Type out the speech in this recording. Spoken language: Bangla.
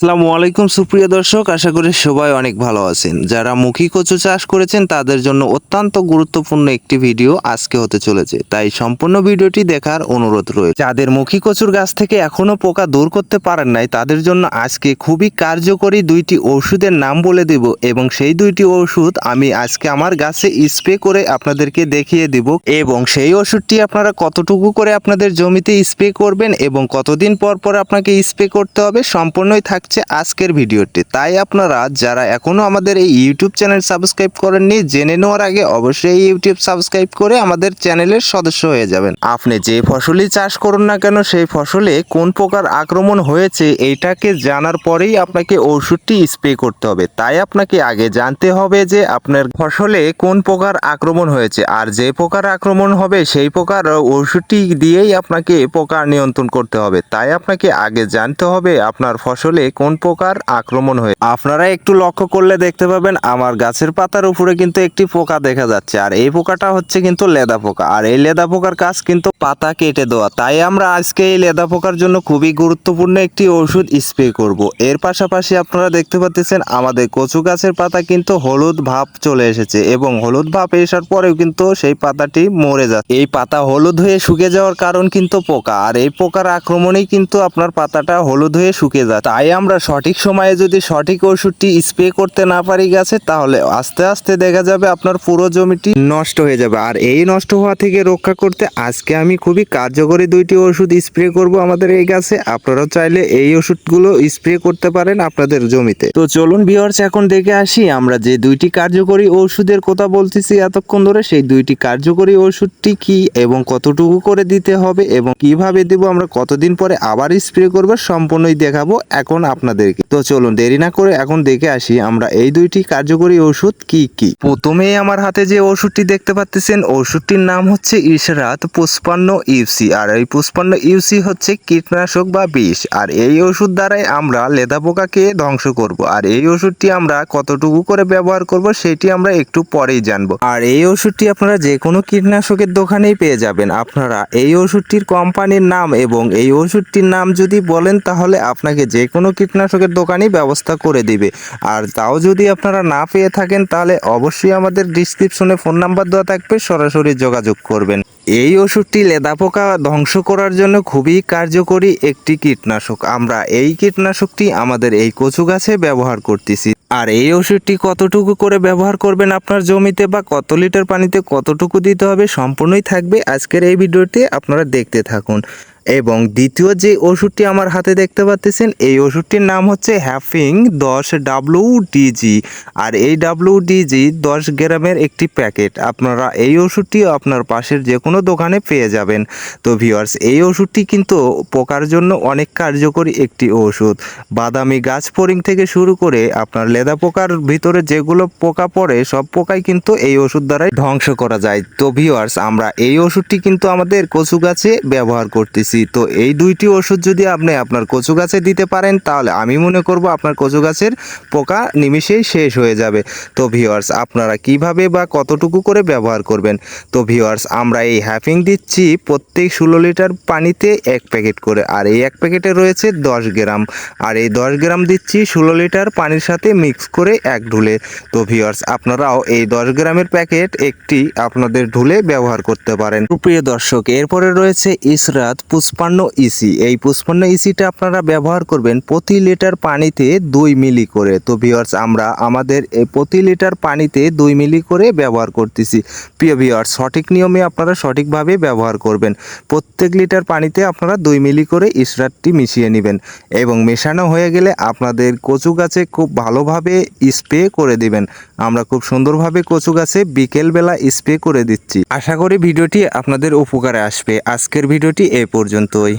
আসসালামু আলাইকুম, সুপ্রিয় দর্শক। আশা করি সবাই অনেক ভালো আছেন। যারা মুখী কচু চাষ করেছেন, তাদের জন্য অত্যন্ত গুরুত্বপূর্ণ একটি ভিডিও আজকে হতে চলেছে। তাই সম্পূর্ণ ভিডিওটি দেখার অনুরোধ রয়েছে। যাদের মুখী কচুর গাছ থেকে এখনও পোকা দূর করতে পারেন নাই, তাদের জন্য আজকে খুবই কার্যকরী দুইটি ওষুধের নাম বলে দেব এবং সেই দুইটি ওষুধ আমি আজকে আমার গাছে স্প্রে করে আপনাদেরকে দেখিয়ে দিব এবং সেই ওষুধটি আপনারা কতটুকু করে আপনাদের জমিতে স্প্রে করবেন এবং কতদিন পর পর আপনাকে স্প্রে করতে হবে সম্পূর্ণই থাকছে আজকের ভিডিওটি। তাই আপনারা যারা এখনও আমাদের এই ইউটিউব চ্যানেল সাবস্ক্রাইব করেননি, জেনে নেওয়ার আগে অবশ্যই ইউটিউব সাবস্ক্রাইব করে আমাদের চ্যানেলের সদস্য হয়ে যাবেন। আপনি যে ফসলই চাষ করুন না কেন, সেই ফসলে কোন প্রকার আক্রমণ হয়েছে, এইটাকে জানার পরেই আপনাকে ওষুধটি স্প্রে করতে হবে। তাই আপনাকে আগে জানতে হবে যে আপনার ফসলে কোন প্রকার আক্রমণ হয়েছে, আর যে প্রকার আক্রমণ হবে, সেই প্রকার ওষুধটি দিয়েই আপনাকে পোকা নিয়ন্ত্রণ করতে হবে। তাই আপনাকে আগে জানতে হবে আপনার ফসলে কোন প্রকার আক্রমণ হয়ে আপনারা একটু লক্ষ্য করলে দেখতে পাবেন আমার গাছের পাতার উপরে কিন্তু একটি পোকা দেখা যাচ্ছে। আর এই পোকাটা হচ্ছে কিন্তু লেদা পোকা। আর এই লেদা পোকার কাজ কিন্তু পাতা কেটে দেওয়া। তাই আমরা আজকে এই লেদা পোকার জন্য খুবই গুরুত্বপূর্ণ একটি ওষুধ স্প্রে করব। এর পাশাপাশি আপনারা দেখতে পাচ্ছেন আমাদের কচু গাছের পাতা কিন্তু হলুদ ভাব চলে এসেছে এবং হলুদ ভাব আসার পরেও কিন্তু সেই পাতাটি মরে যাচ্ছে এই পাতা হলুদ হয়ে শুকিয়ে যাওয়ার কারণ কিন্তু পোকা। আর এই পোকার আক্রমণেই কিন্তু আপনার পাতাটা হলুদ হয়ে শুকিয়ে যায়। তাই আমরা সঠিক সময়ে যদি সঠিক ওষুধটি স্প্রে করতে না পারি গাছে, তাহলে আস্তে আস্তে দেখা যাবে আপনার পুরো জমিটি নষ্ট হয়ে যাবে। আর এই নষ্ট হওয়া থেকে রক্ষা করতে আজকে আমি খুবই কার্যকরী দুইটি ওষুধ স্প্রে করব আমাদের এই গাছে। আপনারাও চাইলে এই ওষুধগুলো স্প্রে করতে পারেন আপনাদের জমিতে। তো চলুন ভিউয়ার্স এখন দেখে আসি আমরা যে দুইটি কার্যকরী ওষুধের কথা বলতেছি এতক্ষণ ধরে, সেই দুইটি কার্যকরী ওষুধটি কি এবং কতটুকু করে দিতে হবে এবং কীভাবে দেব, আমরা কতদিন পরে আবার স্প্রে করব, সম্পূর্ণই দেখাবো। এখন আপনাদেরকে। তো চলুন, দেরি না করে এখন দেখে আসি আমরা এই দুইটি কার্যকরী ওষুধ কি কি। প্রথমেই আমার হাতে যে ওষুধটি দেখতে পাচ্ছেন ওষুধটির নাম হচ্ছে ইশরাত পুষ্পান্ন ইউসি। আর এই পুষ্পান্ন ইউসি হচ্ছে কীটনাশক বা বিষ। আর এই ওষুধ দ্বারাই আমরা লেদা পোকাকে ধ্বংস করব। আর এই ওষুধটি আমরা কতটুকু করে ব্যবহার করব সেটি আমরা একটু পরেই জানব। আর এই ওষুধটি আপনারা যে কোনো কীটনাশকের দোকানেই পেয়ে যাবেন। আপনারা এই ওষুধটির কোম্পানির নাম এবং এই ওষুধটির নাম যদি বলেন তাহলে আপনাকে যে কোনো কীটনাশকের দোকানই ব্যবস্থা করে দিবে। আর তাও যদি আপনারা না পেয়ে থাকেন, তাহলে অবশ্যই আমাদের ডিসক্রিপশনে ফোন নাম্বার দেওয়া থাকবে, সরাসরি যোগাযোগ করবেন। এই ওষুধটি লেদা পোকা ধ্বংস করার জন্য খুবই কার্যকরী একটি কীটনাশক। আমরা এই কীটনাশকটি আমাদের এই কচু গাছে ব্যবহার করতেছি। আর এই ওষুধটি কতটুকু করে ব্যবহার করবেন আপনার জমিতে বা কত লিটার পানিতে কতটুকু দিতে হবে সম্পূর্ণই থাকবে আজকের এই ভিডিওতে আপনারা দেখতে থাকুন। এবং দ্বিতীয় যে ওষুধটি আমার হাতে দেখতে পাচ্ছেন, এই ওষুধটির নাম হচ্ছে হ্যাফিং দশ ডাব্লু ডিজি আর এই ডাব্লু ডিজি দশ গ্রামের একটি প্যাকেট। আপনারা এই ওষুধটি আপনার পাশের যে কোনো দোকানে পেয়ে যাবেন। তো ভিওয়ার্স এই ওষুধটি কিন্তু পোকার জন্য অনেক কার্যকরী একটি ওষুধ। বাদামি গাছ ফড়িং থেকে শুরু করে আপনার লেদা পোকার ভিতরে যেগুলো পোকা পড়ে, সব পোকাই কিন্তু এই ওষুধ দ্বারাই ধ্বংস করা যায়। তো ভিওয়ার্স আমরা এই ওষুধটি কিন্তু আমাদের কচু গাছে ব্যবহার করতেছি। তো এই দুইটি ওষুধ যদি আপনি আপনার কচু গাছে দিতে পারেন, তাহলে আমি মনে করব আপনার কচু গাছের পোকা নিমিষেই শেষ হয়ে যাবে। তো ভিওয়ার্স আপনারা কীভাবে বা কতটুকু করে ব্যবহার করবেন? তো ভিওয়ার্স আমরা এই হ্যাফিং দিচ্ছি প্রত্যেক ষোলো লিটার পানিতে এক প্যাকেট করে। আর এই এক প্যাকেটে রয়েছে দশ গ্রাম। আর এই দশ গ্রাম দিচ্ছি ষোলো লিটার পানির সাথে মিক্স করে এক ঢুলে। তো ভিউয়ার্স, আপনারাও এই দশ গ্রামের প্যাকেট একটি আপনাদের ঢুলে ব্যবহার করতে পারেন। প্রিয় দর্শক, এরপরে রয়েছে ইসরাত পুষ্পান্ন ইসি। এই পুষ্পান্ন ইসিটা আপনারা ব্যবহার করবেন প্রতি লিটার পানিতে দুই মিলি করে। তো ভিউয়ার্স, আমরা আমাদের এই প্রতি লিটার পানিতে দুই মিলি করে ব্যবহার করতেছি। প্রিয় ভিউয়ার্স, সঠিক নিয়মে আপনারা সঠিকভাবে ব্যবহার করবেন। প্রত্যেক লিটার পানিতে আপনারা দুই মিলি করে ইসরাতটি মিশিয়ে নেবেন এবং মেশানো হয়ে গেলে আপনাদের কচু গাছে খুব ভালোভাবে স্প্রে করে দিবেন। আমরা খুব সুন্দরভাবে কচু গাছে বিকেলবেলা স্প্রে করে দিচ্ছি। আশা করি ভিডিওটি আপনাদের উপকারে আসবে। আজকের ভিডিওটি এ পর্যন্তই।